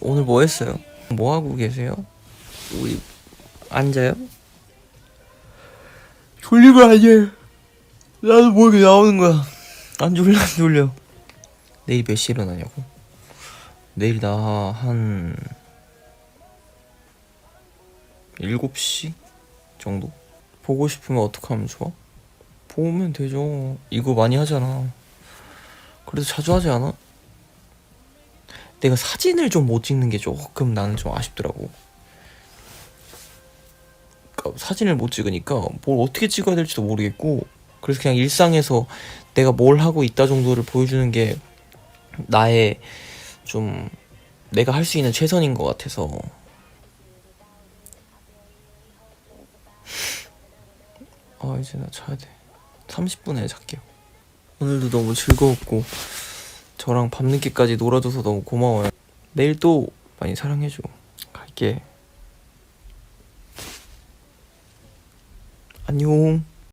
오늘 뭐 했어요? 뭐 하고 계세요? 우리 앉아요? 졸린 거 아니에요. 나도 모르게 나오는 거야. 안 졸려 안 졸려. 내일 몇 시에 일어나냐고? 내일 나 한 7시 정도? 보고 싶으면 어떻게 하면 좋아? 보면 되죠. 이거 많이 하잖아. 그래도 자주 하지 않아? 내가 사진을 좀 못 찍는 게 조금 나는 좀 아쉽더라고. 그러니까 사진을 못 찍으니까 뭘 어떻게 찍어야 될지도 모르겠고 그래서 그냥 일상에서 내가 뭘 하고 있다 정도를 보여주는 게 나의 좀 내가 할 수 있는 최선인 것 같아서. 아 이제 나 자야 돼. 30분에 잘게요. 오늘도 너무 즐거웠고 저랑 밤늦게까지 놀아줘서 너무 고마워요. 내일 또 많이 사랑해줘. 갈게. 안녕